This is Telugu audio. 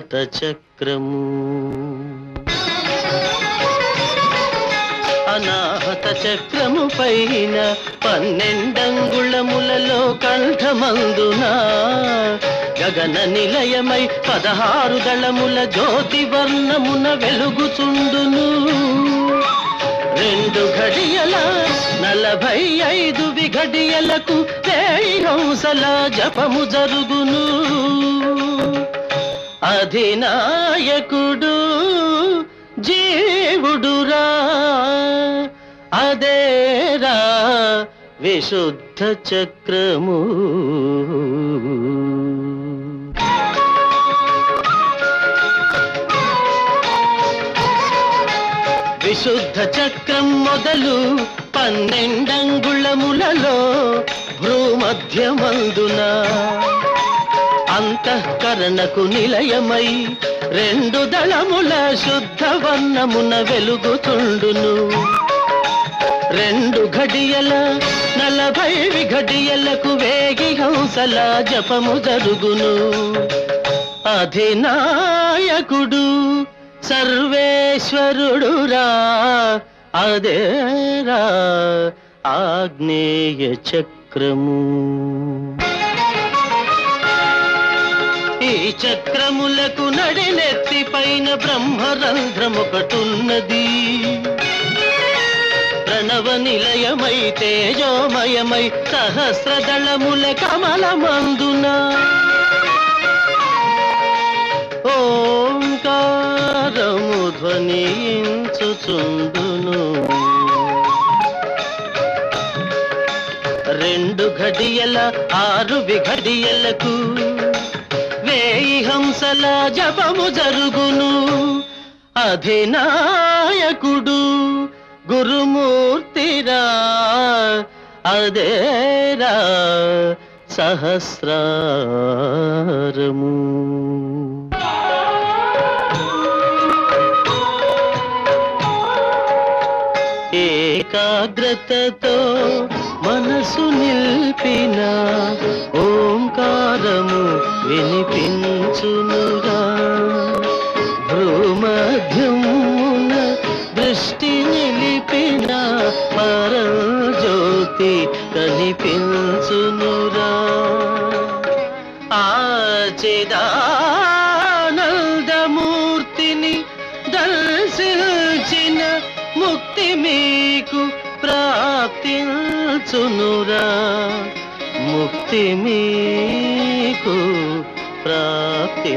చక్రము అనాహత చక్రము పైన పన్నెండంగుళములలో కంఠమందున? గగన నిలయమై పదహారు దళముల జ్యోతి వర్ణమున వెలుగుచుండును. రెండు ఘడియల నలభై ఐదు విఘడియలకు వేయి హంసల జపము జరుగును. అధినాయకుడు జీవుడురా. అదేరా విశుద్ధ చక్రము. విశుద్ధ చక్రం మొదలు పన్నెండంగుళములలో భ్రూమధ్యమందునా. అంతఃకరణకు నిలయమై రెండు దళముల శుద్ధ వర్ణమున వెలుగుతుండును. రెండు ఘడియల నలభై విఘడియలకు వేగి హంసల జపము జరుగును. అధినాయకుడు సర్వేశ్వరుడురా అదేరా ఆగ్నేయ చక్రము. చక్రములకు నడినెత్తి పైన బ్రహ్మరంధ్రముకటున్నది. ప్రణవ నిలయమై తేజోమయమై సహస్రదళముల కమలమందున ఓంకారము ధ్వనించుచుండును. రెండు ఘడియల ఆరు విఘడియలకు హంసల జపము జరుగును. అధినాయకుడు గురుమూర్తిరా. అదేరా సహస్రారము. ఏకాగ్రతతో మనసు నిల్పిన ఓంకారము వినిపించునురా భ్రూమధ్యమున దృష్టి నిలిపిన పరజ్యోతి కనిపించునురా. మూర్తిని దర్శించిన ముక్తి మీ ప్రాప్తించునురా ముక్తి మీకు ప్రాప్తించునురా